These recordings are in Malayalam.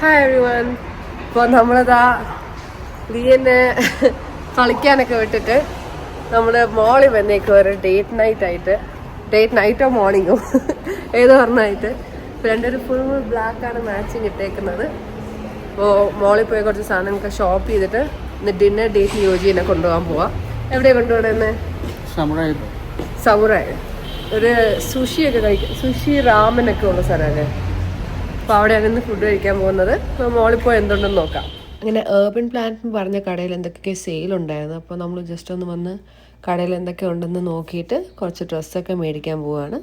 ഹായ് എവ്രി വൺ ഇപ്പോൾ നമ്മളിതാ ലിയനെ കളിക്കാനൊക്കെ വിട്ടിട്ട് നമ്മൾ മോളിൽ വന്നേക്കും ഒരു ഡേറ്റ് നൈറ്റ് ആയിട്ട്. ഡേറ്റ് നൈറ്റോ മോർണിംഗോ ഏത് പറഞ്ഞായിട്ട് രണ്ടൊരു ഫുൾ ബ്ലാക്കാണ് മാച്ചിങ് ഇട്ടേക്കുന്നത്. അപ്പോൾ മോളിൽ പോയി കുറച്ച് സാധനങ്ങളൊക്കെ ഷോപ്പ് ചെയ്തിട്ട് ഇന്ന് ഡിന്നർ ഡേറ്റ് യോജിനെ കൊണ്ടുപോകാൻ പോവാം. എവിടെ കൊണ്ടുപോകണമെന്ന് സമുറായി ഒരു സുഷിയൊക്കെ കഴിക്കും സുഷി റാമനൊക്കെ ഉള്ള സ്ഥലമല്ലേ അപ്പോൾ അവിടെയാണ് ഇന്ന് ഫുഡ് കഴിക്കാൻ പോകുന്നത്. പോയി എന്തുണ്ടെന്ന് നോക്കാം. അങ്ങനെ ഏർബൻ പ്ലാന്റ് എന്ന് പറഞ്ഞ കടയിൽ എന്തൊക്കെ സെയിൽ ഉണ്ടായിരുന്നു. അപ്പോൾ നമ്മൾ ജസ്റ്റ് ഒന്ന് വന്ന് കടയിൽ എന്തൊക്കെ ഉണ്ടെന്ന് നോക്കിയിട്ട് കുറച്ച് ഡ്രസ്സൊക്കെ മേടിക്കാൻ പോവാണ്.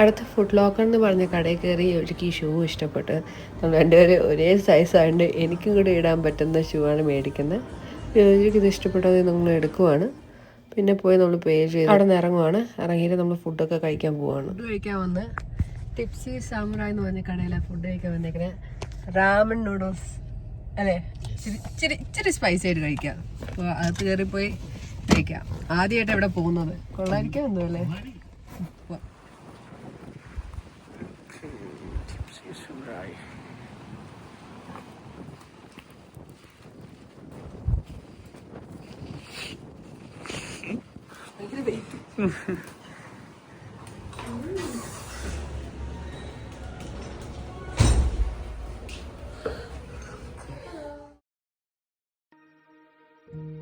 അടുത്ത ഫുഡ് ലോക്കർ എന്ന് പറഞ്ഞ കടയിൽ കയറി എനിക്ക് ഈ ഷൂ ഇഷ്ടപ്പെട്ട്. നമ്മൾ രണ്ടുപേരും ഒരേ സൈസ് ആയതുകൊണ്ട് എനിക്കും കൂടെ ഇടാൻ പറ്റുന്ന ഷൂ ആണ് മേടിക്കുന്നത് യോജിക്ക് ഇത് ഇഷ്ടപ്പെട്ടത് നമ്മൾ എടുക്കുവാണ്. പിന്നെ പോയി നമ്മൾ പേ ചെയ്ത് അവിടെ നിന്ന് ഇറങ്ങുവാണ്. ഇറങ്ങിയിട്ട് നമ്മൾ ഫുഡൊക്കെ കഴിക്കാൻ പോവാണ്. ഫുഡ് കഴിക്കാൻ വന്ന് ടിപ്സി സാമുറായ് എന്ന് പറഞ്ഞ കടയിലെ ഫുഡ് കഴിക്കാൻ വന്നേക്കിനെ റാമൻ നൂഡിൽസ് അല്ലേ? ഇച്ചിരി ഇച്ചിരി ഇച്ചിരി സ്പൈസി ആയിട്ട് കഴിക്കാം. അപ്പോൾ അകത്ത് കയറി പോയി കഴിക്കാം. ആദ്യമായിട്ട് എവിടെ പോകുന്നത്. കൊള്ളായിരിക്കാം എന്തോ അല്ലേ? പോവാം. ആ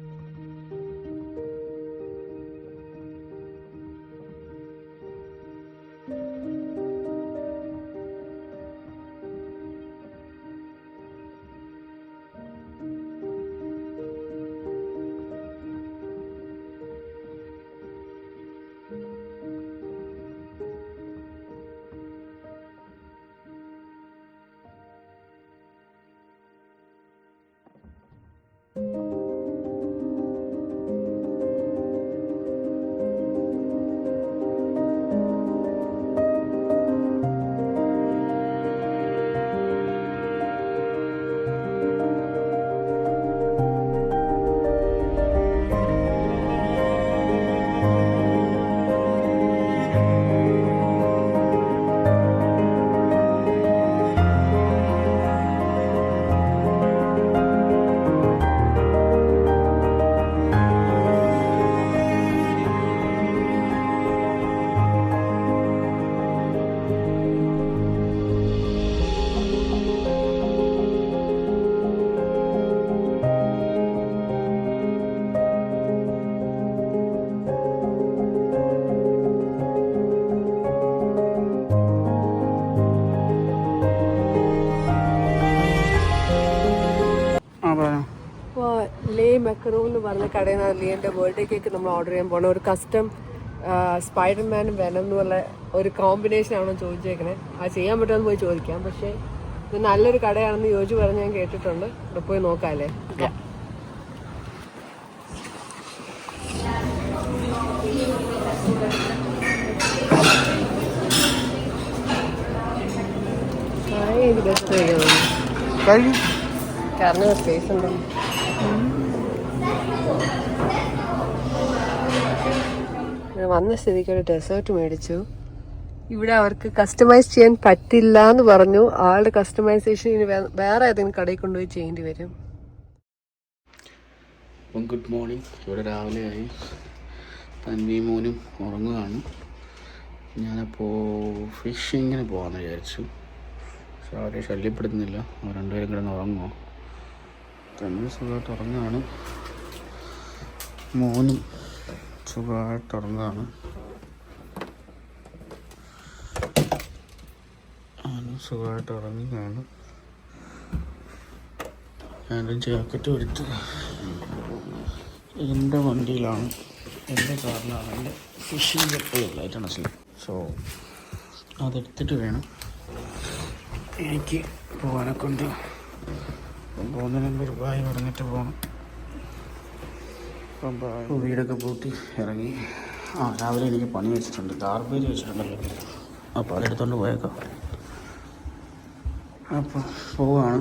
മെക്കറോ എന്ന് പറഞ്ഞ കടയിൽ നിന്ന് ലിയന്റെ ബർത്ത്ഡേ കേക്ക് നമ്മൾ ഓർഡർ ചെയ്യാൻ പോകണം ഒരു കസ്റ്റം സ്പൈഡർമാനും വെനം എന്നുള്ള ഒരു കോമ്പിനേഷൻ ആണോ ചോദിച്ചേക്കണേ. ആ ചെയ്യാൻ പറ്റുമെന്ന് പോയി ചോദിക്കാം. പക്ഷേ ഇത് നല്ലൊരു കടയാണെന്ന് യോജി പറഞ്ഞ് ഞാൻ കേട്ടിട്ടുണ്ട്. ഇവിടെ പോയി നോക്കാമല്ലേ കാരണം സ്പേസ് ഉണ്ടോ? ഞാൻ വന്ന സ്ഥിതിക്ക് ഒരു ഡെസേർട്ട് മേടിച്ചു. ഇവിടെ അവർക്ക് കസ്റ്റമൈസ് ചെയ്യാൻ പറ്റില്ല എന്ന് പറഞ്ഞു. ആളുടെ കസ്റ്റമൈസേഷൻ ഇനി വേറെ ഏതെങ്കിലും കടയിൽ കൊണ്ടുപോയി ചെയ്യേണ്ടി വരും. അപ്പം ഗുഡ് മോർണിംഗ് ഇവിടെ രാവിലെ ആയി. തന്വി മോനും ഉറങ്ങുകയാണ്. ഞാനപ്പോൾ ഫിഷിങ്ങിന് പോകാമെന്ന് വിചാരിച്ചു. പക്ഷെ അവരെ ശല്യപ്പെടുത്തുന്നില്ല. രണ്ടുപേരും കിടന്ന് ഉറങ്ങുമോ തന്വി സുഖമായിട്ട് ഉറങ്ങുകയാണ്. മോനും സുഖമായിട്ട് ഉറങ്ങുകയാണ് സുഖമായിട്ട് ഉറങ്ങുകയാണ് ഞാനൊരു ജാക്കറ്റ് എടുത്ത് എന്റെ വണ്ടിയിലാണ് എന്റെ കാറിലാണ് എന്റെ ഫിഷിംഗ് കപ്പലുള്ളതായിട്ടാണ് അസൽ സോ അതെടുത്തിട്ട് വേണം എനിക്ക് പോകാനെ കൊണ്ട് പോകുന്നതിന് ഒരു ബായ് പറഞ്ഞിട്ട് പോകണം ബായ് വീടൊക്കെ പൂട്ടി ഇറങ്ങി. ആ രാവിലെ എനിക്ക് പണി വെച്ചിട്ടുണ്ട്. ഗാർബേജ് വെച്ചിട്ടുണ്ടല്ലോ അപ്പോൾ അതെടുത്തോണ്ട് പോയേക്കാം. അപ്പോൾ പോവാണ്.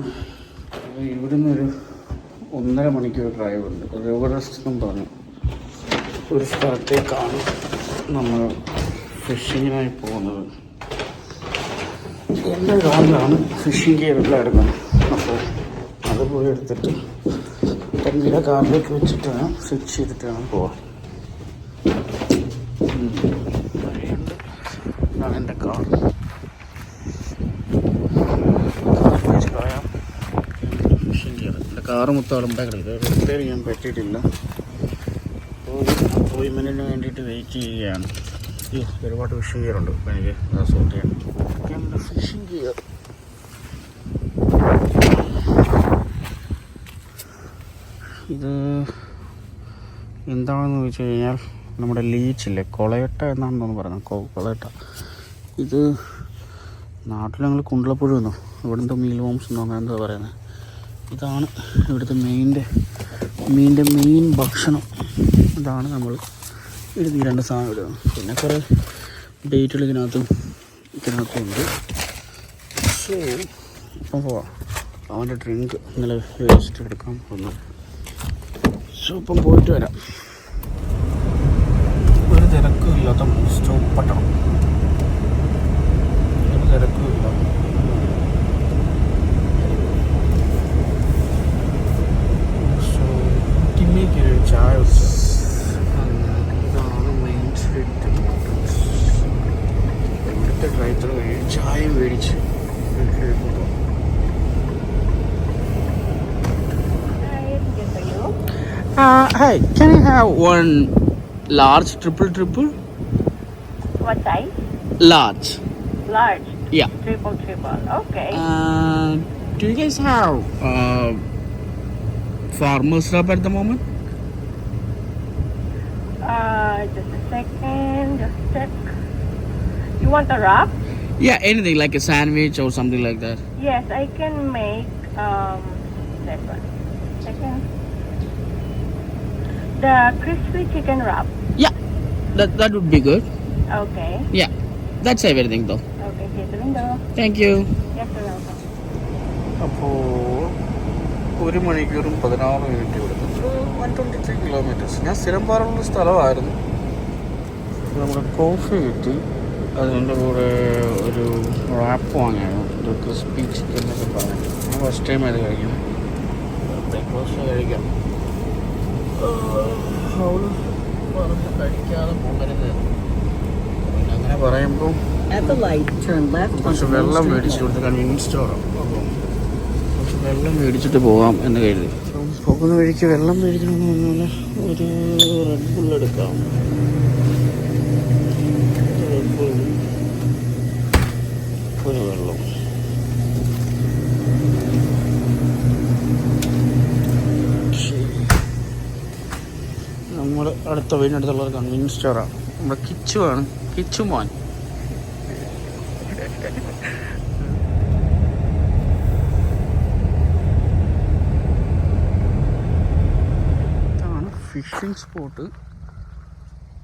അപ്പോൾ ഇവിടുന്ന് ഒരു ഒന്നര മണിക്കൂർ ഡ്രൈവ് ഉണ്ട് ഒരു എവറസ്റ്റ് എന്നും പറഞ്ഞു. ഒരു സ്ഥലത്തേക്കാണ് നമ്മൾ ഫിഷിങ്ങിനായി പോകുന്നത്. എന്റെ കാറിലാണ് ഫിഷിംഗ് ഗിയർ എടുക്കുന്നത് അപ്പോൾ അത് പോയി എടുത്തിട്ട് തന്നിയുടെ കാറിലേക്ക് വെച്ചിട്ട് വേണം ഫിക്സ് ചെയ്തിട്ട് വേണം. പോവാൻ ഇതാണ് എന്റെ കാർ കളയാം എന്റെ കാറ് മൊത്തം ഉണ്ടാക്കി റിപ്പയർ ചെയ്യാൻ പറ്റിയിട്ടില്ല. അപ്പോയിൻമെന്റിന് വേണ്ടിയിട്ട് വെയിറ്റ് ചെയ്യുകയാണ്. ഒരുപാട് ഫിഷിംഗ് ഗിയർ ഉണ്ട്. എനിക്ക് സോർട്ട് ചെയ്യണം. ഫിഷിംഗ് ഗിയർ ഇത് എന്താണെന്ന് ചോദിച്ചു കഴിഞ്ഞാൽ നമ്മുടെ ലീച്ചില്ലേ? കൊളയട്ട എന്നാണ് തോന്നുന്നു പറയുന്നത് കൊളയട്ട. ഇത് നാട്ടിൽ ഞങ്ങൾ കുണ്ടളപ്പുഴ വന്നു. ഇവിടുത്തെ മീൽ ഹോംസ് എന്നോ അങ്ങനെ എന്താ പറയുന്നത് ഇതാണ് ഇവിടുത്തെ മെയിന്റെ മീനിന്റെ മെയിൻ ഭക്ഷണം. ഇതാണ് നമ്മൾ എഴുതി രണ്ട് സാധനം ഇടുന്നത്. പിന്നെ കുറേ ഡേറ്റുകൾ ഇതിനകത്തും ഇതിനകത്തും ഉണ്ട്. സോ ഇപ്പം പോവാം. അവന്റെ ഡ്രിങ്ക് ഇന്നലെ വേസ്റ്റ് എടുക്കാൻ സോ ഇപ്പം പോയിട്ട് വരാം. ഒരു തിരക്കും ഇല്ലാത്ത സ്റ്റോപ്പ് പട്ടണം hi, can I have one large triple triple? What size? Large. Large. Yeah. Triple, triple. Okay. Uh, do you guys have uh, farmer's rub at the moment? Uh, just a second. Just check. You want a wrap? Yeah, anything like a sandwich or something like that. Yes, I can make um that one. Second. The crispy chicken wrap. Yeah, that that would be good. Okay. Yeah, that's everything though. Okay, window. Thank you. Yes, you're welcome. അപ്പോൾ ഒരു മണിക്കൂറും പതിനാറ് മിനിറ്റ് കൊടുത്തു വൺ ട്വന്റി ത്രീ കിലോമീറ്റേഴ്സ് ഞാൻ സ്ഥിരം പറയാനുള്ള സ്ഥലമായിരുന്നു നമ്മുടെ കോഫി കിട്ടി അതിന്റെ കൂടെ ഒരു റാപ്പ് വാങ്ങിയായിരുന്നു ഒരു ക്രിസ്പി ചിക്കൻ എന്നൊക്കെ പറഞ്ഞു ഞാൻ ഫസ്റ്റ് ടൈം അത് കഴിക്കണം ബ്രേക്ക്ഫാസ്റ്റ് കഴിക്കാം അവൾ പറഞ്ഞു കഴിക്കാതെ പോകരുത്. അങ്ങനെ പറയുമ്പോൾ At the light, turn left കുറച്ച് വെള്ളം മേടിച്ചു. കൊടുത്ത് കൺവീനിയൻസ് സ്റ്റോറാണ് അപ്പം കുറച്ച് വെള്ളം മേടിച്ചിട്ട് പോകാം എന്ന് കരുതി. പോകുന്ന വഴിക്ക് വെള്ളം മേടിക്കണമെന്ന് പറഞ്ഞാൽ ഒരു റെഡ് ബുൾ എടുക്കാം. റെഡ് ബുൾ ഒരു വെള്ളം നമ്മൾ അടുത്ത വീടിനടുത്തുള്ള ഒരു കൺവീനിയൻസ് സ്റ്റോറാണ് നമ്മുടെ കിച്ചു ആണ്. കിച്ചു മോൻ. ഇതാണ് ഫിഷിംഗ് സ്പോട്ട്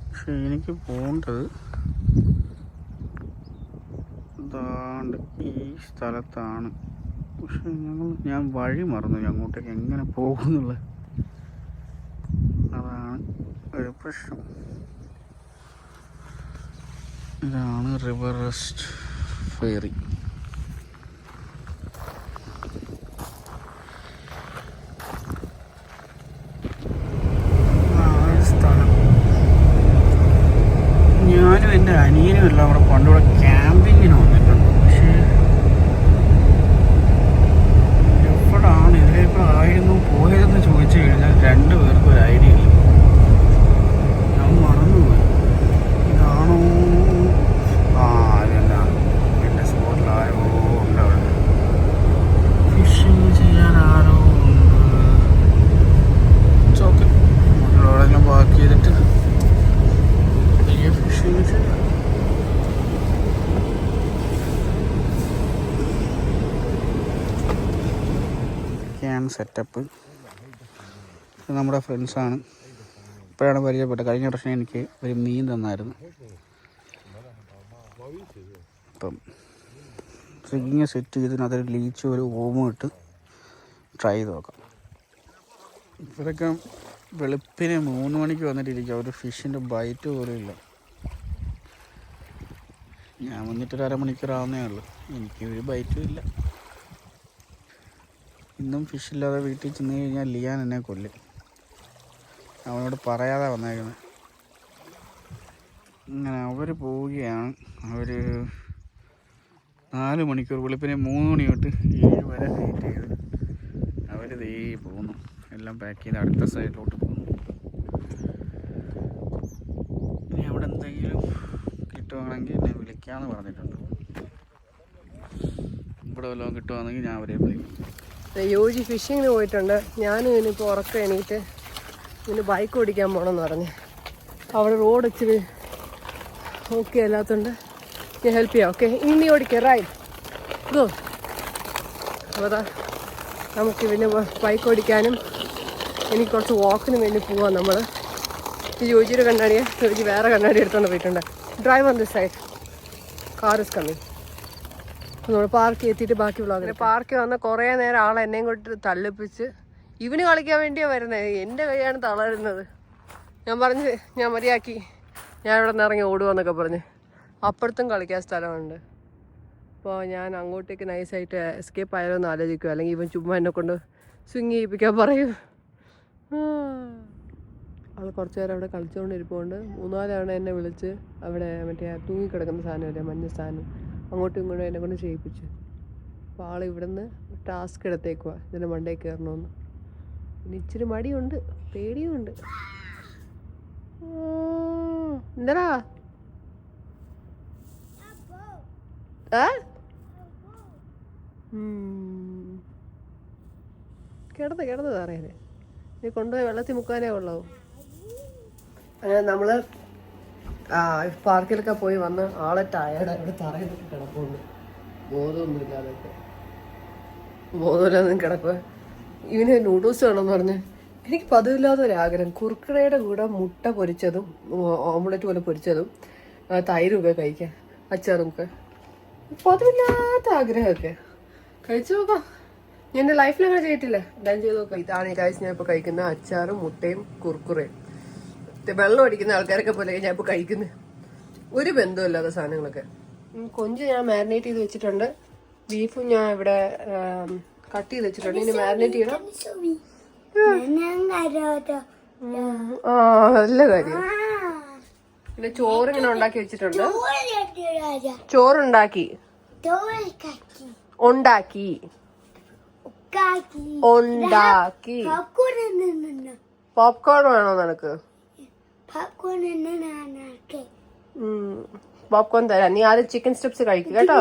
പക്ഷെ എനിക്ക് പോകേണ്ടത് ഇതാണ്ട് ഈ സ്ഥലത്താണ്. പക്ഷെ ഞങ്ങൾ ഞാൻ വഴി മറന്നു അങ്ങോട്ടേക്ക് എങ്ങനെ പോകുന്നുള്ള അതാണ് ഒരു പ്രശ്നം. ഇതാണ് റിവർ റെസ്റ്റ് ഫെയറി സ്ഥലം ഞാനും എന്റെ അനിയനും എല്ലാം അവിടെ പണ്ടിവിടെ ക്യാമ്പിങ്ങിന് വന്നിട്ടുണ്ട് പക്ഷേ എപ്പോഴാണ് ഇതിലേക്കായിരുന്നു പോയതെന്ന് ചോദിച്ചു കഴിഞ്ഞാൽ രണ്ടു പേർക്കും ഒരു ഐഡിയ ഇല്ല ഞാൻ മറന്നുപോയി ഇതാണോ ആ അതല്ല എന്റെ സ്പോട്ടിലാരോ ഉണ്ട് അവിടെ ഫിഷിങ് ചെയ്യാൻ ആരോ ഉണ്ട് ഓക്കെ എവിടെയെങ്കിലും പാർക്ക് ചെയ്തിട്ട് ഫിഷിങ് ചെയ്യാം ഒക്കെയാണ് സെറ്റപ്പ് നമ്മുടെ ഫ്രണ്ട്സാണ് ഇപ്പോഴാണ് പരിചയപ്പെട്ടത്. കഴിഞ്ഞ പ്രശ്നം എനിക്ക് ഒരു മീൻ തന്നായിരുന്നു. അപ്പം റിങ്ങിങ് സെറ്റ് ചെയ്ത് അതിൽ ലീച്ച് ഒരു ഓമും ഇട്ട് ട്രൈ ചെയ്ത് നോക്കാം. ഇവരൊക്കെ വെളുപ്പിന് മൂന്ന് മണിക്ക് വന്നിട്ടിരിക്കുക ഒരു ഫിഷിന്റെ ബൈറ്റ് പോലും ഇല്ല. ഞാൻ വന്നിട്ടൊരു അരമണിക്കൂർ ആവുന്നേ ഉള്ളൂ. എനിക്ക് ഒരു ബൈറ്റും ഇല്ല. ഇന്നും ഫിഷ് ഇല്ലാതെ വീട്ടിൽ ചെന്ന് കഴിഞ്ഞാൽ ലിയാൻ എന്നെ കൊല്ലും. അവനോട് പറയാതെ വന്നേക്കുന്നത് അങ്ങനെ അവർ പോവുകയാണ്. അവർ നാല് മണിക്കൂർ വെളുപ്പിനെ മൂന്ന് മണി തൊട്ട് ഏഴ് വരെ വെയിറ്റ് ചെയ്ത് അവർ ദേ പോകുന്നു. എല്ലാം പാക്ക് ചെയ്ത് അടുത്ത സൈഡിലോട്ട് പോകുന്നു. ഇനി അവിടെ എന്തെങ്കിലും കിട്ടുവാണെങ്കിൽ എന്നെ വിളിക്കാമെന്ന് പറഞ്ഞിട്ടുണ്ട്. ഇവിടെ വല്ലതും കിട്ടുവാണെങ്കിൽ ഞാൻ അവരെ വിളിക്കും. യോജി ഫിഷിങ്ങിന് പോയിട്ടുണ്ട്. ഞാനും ഇനിയിപ്പോൾ ഉറക്കം എണീറ്റ് ഇനി ബൈക്ക് ഓടിക്കാൻ പോകണമെന്ന് പറഞ്ഞ്. അവിടെ റോഡ് ഇച്ചിരി ഓക്കെ അല്ലാത്തതുകൊണ്ട് ഞാൻ ഹെൽപ്പ് ചെയ്യാം ഓക്കെ ഇനി ഓടിക്കാം റൈറ്റ് ഗോ അപ്പോൾ നമുക്ക് പിന്നെ ബൈക്ക് ഓടിക്കാനും എനിക്ക് കുറച്ച് വാക്കിന് വേണ്ടി പോവാം നമ്മൾ ഈ യോജിയുടെ കണ്ണാടിയെ യോജി വേറെ കണ്ണാടി എടുത്തുകൊണ്ട് പോയിട്ടുണ്ട്. Drive this side car is coming നമ്മൾ പാർക്ക് എത്തിയിട്ട് ബാക്കി വ്ളോഗ് പാർക്കിൽ വന്ന കുറേ നേരം ആൾ എന്നെയും കൊണ്ട് തള്ളിപ്പിച്ച് ഇവന് കളിക്കാൻ വേണ്ടിയാ വരുന്നത് എന്റെ കൈയാണ് തളരുന്നത്. ഞാൻ പറഞ്ഞ് ഞാൻ മതിയാക്കി ഞാൻ ഇവിടെ നിന്ന് ഇറങ്ങി ഓടുവാന്നൊക്കെ പറഞ്ഞ് അപ്പുറത്തും കളിക്കാൻ സ്ഥലമുണ്ട്. അപ്പോൾ ഞാൻ അങ്ങോട്ടേക്ക് നൈസായിട്ട് എസ്കേപ്പ് ആയാലോ എന്ന് ആലോചിക്കും അല്ലെങ്കിൽ ഇവൻ ചുമ്മാ എന്നെ കൊണ്ട് സ്വിങ് ചെയ്യിപ്പിക്കാൻ പറയും. അവൾ കുറച്ച് നേരം അവിടെ കളിച്ചുകൊണ്ടിരിപ്പുണ്ട്. മൂന്നാൽ തവണ എന്നെ വിളിച്ച് അവിടെ മറ്റേ തൂങ്ങിക്കിടക്കുന്ന തൂങ്ങിക്കിടക്കുന്ന സാധനമല്ലേ മഞ്ഞ സാധനം. അങ്ങോട്ടും ഇങ്ങോട്ടും എന്നെ കൊണ്ട് ചെയ്യിപ്പിച്ചു. അപ്പോൾ ആൾ ഇവിടുന്ന് ടാസ്ക് എടുത്തേക്കുവാ. ഇതിന്റെ മണ്ടേ കയറണമെന്ന് പിന്നെ ഇച്ചിരി മടിയുണ്ട്. പേടിയുമുണ്ട്. എന്താടാ? ഉം. കിടന്ന് കിടന്ന് തറയനെ നീ കൊണ്ടുപോയി വെള്ളത്തിൽ മുക്കാനേ ഉള്ളൂ. അങ്ങനെ നമ്മൾ ആ പാർക്കിലൊക്കെ പോയി വന്ന് ആളെ ടയർഡ് അവിടെ തറയിലൊക്കെ കിടപ്പുണ്ട്. ബോധമൊന്നുമില്ലാതെ ബോധമില്ലാതെ കിടക്കുക ഇവന് നൂഡിൽസ് വേണമെന്ന് പറഞ്ഞ്. എനിക്ക് പതിവില്ലാത്ത ഒരു ആഗ്രഹം കുറുക്കടയുടെ കൂടെ മുട്ട പൊരിച്ചതും ഓംലെറ്റ് പോലെ പൊരിച്ചതും തൈരൊക്കെ കഴിക്കാൻ അച്ചാറും ഒക്കെ. പതിവില്ലാത്ത ആഗ്രഹമൊക്കെ കഴിച്ചു നോക്കാം. ഞാൻ എന്റെ ലൈഫിൽ അങ്ങനെ ചെയ്തിട്ടില്ല. ഞാൻ ചെയ്ത് നോക്കാം. ഇതാണ് കാഴ്ച ഞാൻ ഇപ്പോൾ കഴിക്കുന്ന അച്ചാറും മുട്ടയും കുറുക്കുറയും. ഇത് വെള്ളം അടിക്കുന്ന ആൾക്കാരൊക്കെ പോലെ ഞാൻ ഇപ്പൊ കഴിക്കുന്നത് ഒരു ബന്ധമില്ലാത്ത സാധനങ്ങളൊക്കെ. കൊഞ്ച് ഞാൻ മാരിനേറ്റ് ചെയ്ത് വെച്ചിട്ടുണ്ട്. ബീഫും ഞാൻ ഇവിടെ കട്ട് ചെയ്ത് വെച്ചിട്ടുണ്ട്. ഇനി മാരിനേറ്റ് ചെയ്യണം. ആ നല്ല കാര്യം. പിന്നെ ചോറ് ഇങ്ങനെ ഉണ്ടാക്കി വെച്ചിട്ടുണ്ട്. ചോറുണ്ടാക്കി. ഉണ്ടാക്കി. ഉണ്ടാക്കി. പോപ്കോൺ വേണോ നിനക്ക്? പോപ്കോൺ തരാം. നീ ആദ്യം ചിക്കൻ സ്റ്റെപ്സ് കഴിക്കുക കേട്ടോ?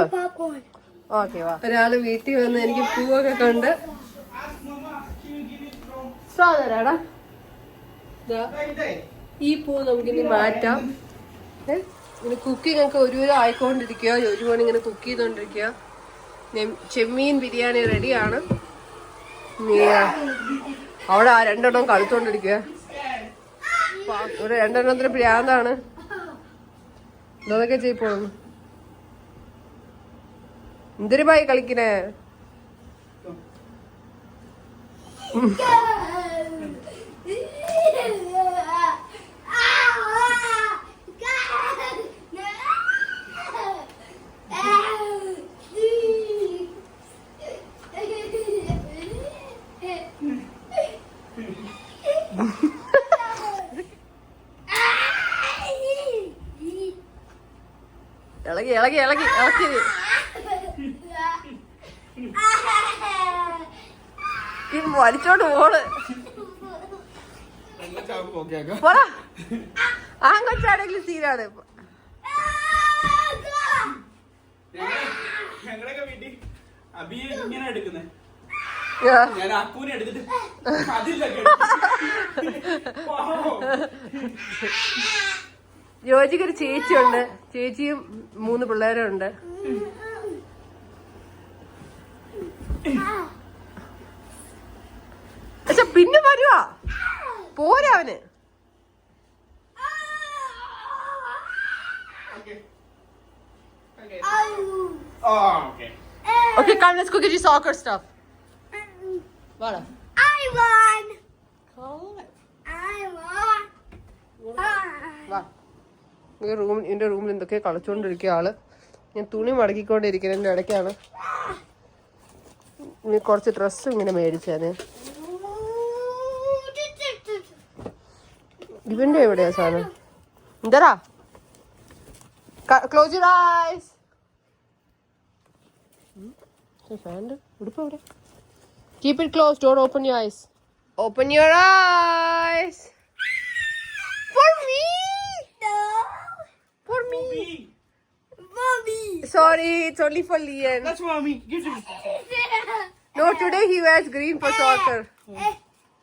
ഓക്കെ വാ. ഒരാൾ വീട്ടിൽ വന്ന് എനിക്ക് പൂവൊക്കെ കണ്ട് സ്ട്രോ തരാടാ. ദാ, ഈ പൂ നമുക്കിനി മാറ്റാം. ഏ? ഇങ്ങനെ കുക്കിംഗ് ഒക്കെ ഒരു ഒരു ആയിക്കൊണ്ടിരിക്കുക ഒരു മണി ഇങ്ങനെ കുക്ക് ചെയ്തോണ്ടിരിക്കുക ചെമ്മീൻ ബിരിയാണി റെഡിയാണ് അവിടെ ആ രണ്ടെണ്ണം കളിച്ചോണ്ടിരിക്കുക ഒരു രണ്ടെണ്ണത്തിന് പ്രാന്താണ്. ഇതൊക്കെ ചെയ്യപ്പോഴുന്നു എന്തൊരു ബായി കളിക്കണേ? ഇളകി ഇളകി ഇളകി ഇളക്കി. ഈ വലിച്ചോണ്ട് പോൾ പോടാ. ആങ്കൊച്ചാണെങ്കിലും കൊച്ചാണെങ്കിലും സീനാണ്. ഞങ്ങളൊക്കെ വീട്ടിൽ അബിയെ ഇങ്ങനെ എടുക്കുന്നത് ആ. ഞാൻ അക്കൂനെ എടുത്തിട്ട് അതില്ല ജോജിക്ക് ഒരു ചേച്ചിയുണ്ട്. ചേച്ചിയും മൂന്ന് പിള്ളേരും ഉണ്ട്. പക്ഷെ പിന്നെ വരുവാ. പോരാ അവന്. Okay Okay, come, let's go get you soccer stuff. വാടാ I won! Come. I വാ ഈ റൂം എന്റെ റൂമിൽ എന്തൊക്കെയോ കളിച്ചുകൊണ്ടിരിക്കുക ആൾ. ഞാൻ തുണി മടക്കിക്കൊണ്ടിരിക്കുന്നതിന്റെ ഇടയ്ക്കാണ്. കുറച്ച് ഡ്രസ്സ് ഇങ്ങനെ മേടിച്ചത് ഇവന്റെ എവിടെയാ സാധനം? എന്താടാ close your eyes keep it close don't open your eyes open your eyes for me for Mommy. Sorry, it's only for Liam. That's mommy. Give to me. No, today he wears green for soccer.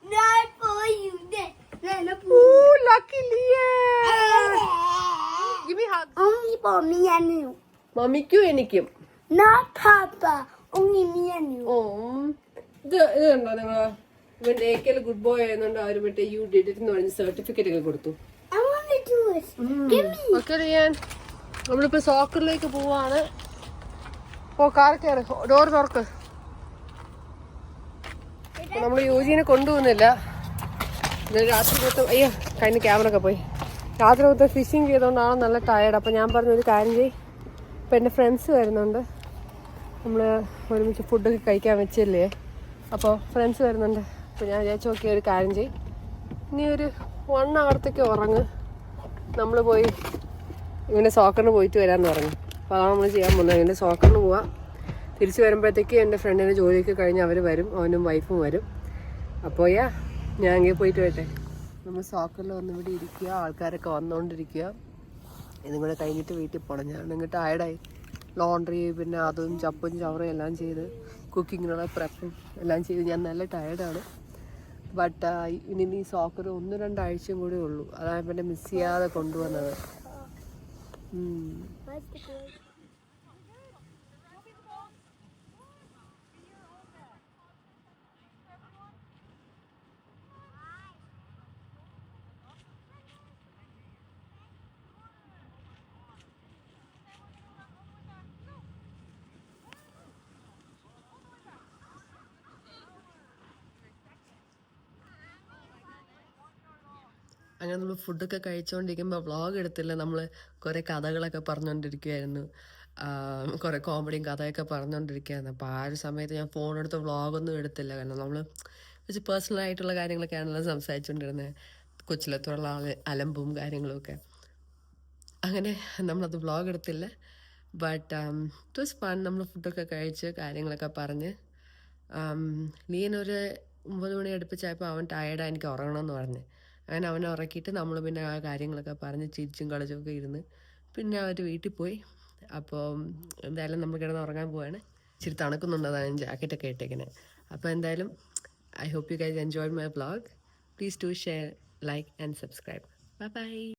Not for you. Then. Ooh, lucky Liam. Give me hug. Only for me and you. Mommy, മമ്മിക്കും എനിക്കും Not Papa. Only me and you. ഓ ഇത് ഇത് കണ്ടോ നിങ്ങൾ ഇവന്റെ ഏക്കൽ ഗുഡ് ബോയ് ആയതുകൊണ്ട് അവർ മറ്റേ യു ഡിഡിറ്റ് എന്ന് പറഞ്ഞ സർട്ടിഫിക്കറ്റ് ഒക്കെ കൊടുത്തു ഓക്കെ റിയാൻ നമ്മളിപ്പോ സോക്കറിലേക്ക് പോവാണ്. ഓ കാർ കയറി. ഡോർ തുറക്ക്. നമ്മൾ യുജിനെ കൊണ്ടുപോകുന്നില്ല. രാത്രി മൊത്തം അയ്യോ കഴിഞ്ഞ ക്യാമറ ഒക്കെ പോയി. രാത്രി മൊത്തം ഫിഷിങ് ചെയ്തുകൊണ്ടാണ് നല്ല ടയർഡ് അപ്പൊ ഞാൻ പറഞ്ഞൊരു കാര്യം ചെയ്യും. ഇപ്പം എന്റെ ഫ്രണ്ട്സ് വരുന്നുണ്ട്. നമ്മൾ ഒരുമിച്ച് ഫുഡൊക്കെ കഴിക്കാൻ വെച്ചില്ലേ? അപ്പോൾ ഫ്രണ്ട്സ് വരുന്നുണ്ട്. അപ്പോൾ ഞാൻ വിചാരിച്ചു നോക്കിയ ഒരു കാര്യം ചെയ്യും. ഇനി ഒരു വൺ അവർത്തേക്ക് ഉറങ്ങ്. നമ്മൾ പോയി ഇവന്റെ സോക്കറിന് പോയിട്ട് വരാമെന്ന് പറഞ്ഞു. അപ്പോൾ അതാണ് നമ്മൾ ചെയ്യാൻ പോകുന്നത്. ഇവന്റെ സോക്കറിന് പോവാം. തിരിച്ച് വരുമ്പോഴത്തേക്ക് എന്റെ ഫ്രണ്ടിന്റെ ജോലിയൊക്കെ കഴിഞ്ഞ് അവർ വരും. അവനും വൈഫും വരും. അപ്പോൾ യാ ഞാൻ അങ്ങനെ പോയിട്ട് വരട്ടെ. നമ്മൾ സോക്കറിൽ വന്ന് ഇവിടെ ഇരിക്കുക. ആൾക്കാരൊക്കെ വന്നുകൊണ്ടിരിക്കുക ഇതും കൂടെ കഴിഞ്ഞിട്ട് വീട്ടിൽ പോകണം ഞാൻ എന്നിട്ട് ടയർഡായി ലോണ്ടറി പിന്നെ അതും ചപ്പും ചവറും എല്ലാം ചെയ്ത് കുക്കിങ്ങിനുള്ള പ്രപ്പും എല്ലാം ചെയ്ത് ഞാൻ നല്ല ടയർഡാണ് ബട്ട് ഇനി ഈ സോക്കർ ഒന്ന് രണ്ടാഴ്ചയും കൂടെ ഉള്ളൂ. അതാണ് പിന്നെ മിസ് ചെയ്യാതെ കൊണ്ടുവന്നത്. അങ്ങനെ നമ്മൾ ഫുഡൊക്കെ കഴിച്ചുകൊണ്ടിരിക്കുമ്പോൾ വ്ളോഗ് എടുത്തില്ല. നമ്മൾ കുറേ കഥകളൊക്കെ പറഞ്ഞുകൊണ്ടിരിക്കുമായിരുന്നു കുറേ കോമഡിയും കഥയൊക്കെ പറഞ്ഞുകൊണ്ടിരിക്കുകയായിരുന്നു അപ്പോൾ ആ ഒരു സമയത്ത് ഞാൻ ഫോൺ എടുത്ത് വ്ളോഗൊന്നും എടുത്തില്ല. കാരണം നമ്മൾ കുറച്ച് പേഴ്സണൽ ആയിട്ടുള്ള കാര്യങ്ങളൊക്കെയാണല്ലോ സംസാരിച്ചുകൊണ്ടിരുന്നത് കൊച്ചിലത്തുള്ള അലമ്പും കാര്യങ്ങളുമൊക്കെ അങ്ങനെ നമ്മളത് വ്ളോഗ് എടുത്തില്ല. ബട്ട് ഇറ്റ് വാസ് ഫൺ നമ്മൾ ഫുഡൊക്കെ കഴിച്ച് കാര്യങ്ങളൊക്കെ പറഞ്ഞ്. നീനൊരു ഒമ്പത് മണി അടുപ്പിച്ചായപ്പോൾ അവൻ ടയർഡാണ് എനിക്ക് ഉറങ്ങണമെന്ന് പറഞ്ഞ്. അങ്ങനെ അവനെ ഉറക്കിയിട്ട് നമ്മൾ പിന്നെ ആ കാര്യങ്ങളൊക്കെ പറഞ്ഞ് ചിരിച്ചും കളിച്ചുമൊക്കെ ഇരുന്ന് പിന്നെ അവർ വീട്ടിൽ പോയി. അപ്പോൾ എന്തായാലും നമ്മൾ കിടന്ന് ഉറങ്ങാൻ പോവാണ്. ഇച്ചിരി തണുക്കുന്നുണ്ട് അതാണ് ഞാൻ ജാക്കറ്റൊക്കെ ഇട്ടേക്കുന്നത് അപ്പോൾ എന്തായാലും I hope you guys enjoy my blog please to share like and subscribe bye bye